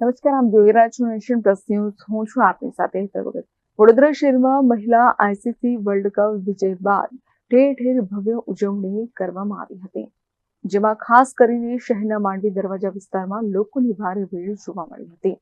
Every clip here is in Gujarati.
નમસ્કાર આપ જોઈ રહ્યા છો નેશન પ્લસ ન્યૂઝ. હું છું આપની સાથે હેતલ વડોદરા શહેરમાં મહિલા આઈસીસી વર્લ્ડ કપ વિજય બાદ ઠેર ઠેર ભવ્ય ઉજવણી કરવામાં આવી હતી, જેમાં ખાસ કરીને શહેરના માંડવી દરવાજા વિસ્તારમાં લોકોની ભારે ભીડ જોવા મળી હતી.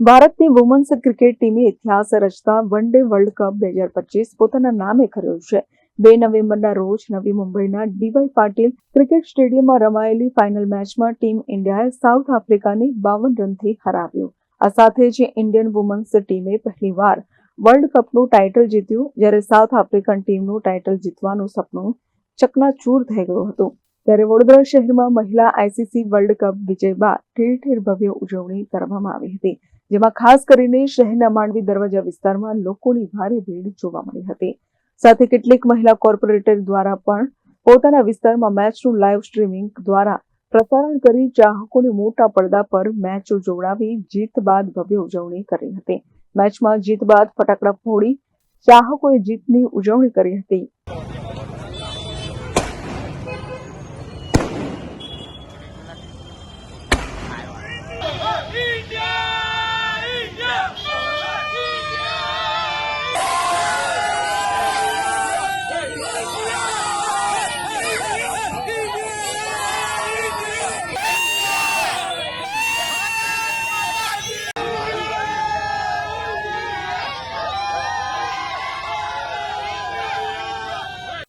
ભારતની વુમન્સ ક્રિકેટ ટીમે ઇતિહાસ રચતા વન ડે વર્લ્ડ કપ બે હજાર પચીસ પોતાના નામે કર્યો છે. બે નવેમ્બરના રોજ નવી મુંબઈના ડીવાય પાટીલ ક્રિકેટ સ્ટેડિયમમાં રમાયેલી ફાઇનલ મેચમાં ટીમ ઇન્ડિયાએ સાઉથ આફ્રિકાને બાવન રનથી હરાવ્યું. આ સાથે જ ઇન્ડિયન વુમન્સ ટીમે પહેલીવાર વર્લ્ડ કપનું ટાઇટલ જીત્યું, જ્યારે સાઉથ આફ્રિકન ટીમનું ટાઇટલ જીતવાનું સપનું ચકનાચૂર થઈ ગયું હતું. ત્યારે વડોદરા શહેરમાં મહિલા આઈસીસી વર્લ્ડ કપ વિજય બાદ ઠેર ઠેર ભવ્ય ઉજવણી કરવામાં આવી હતી, જેમાં ખાસ કરીને શહેરના માંડવી દરવાજા વિસ્તારમાં લોકોની ભારે ભીડ જોવા મળી હતી. સાથે કેટલીક મહિલા કોર્પોરેટર દ્વારા પણ પોતાના વિસ્તારમાં મેચનું લાઈવ સ્ટ્રીમિંગ દ્વારા પ્રસારણ કરી ચાહકોને મોટા પડદા પર મેચો જોડાવી જીત બાદ ભવ્ય ઉજવણી કરી હતી મેચમાં જીત બાદ ફટાકડા ફોડી ચાહકોએ જીતની ઉજવણી કરી હતી India!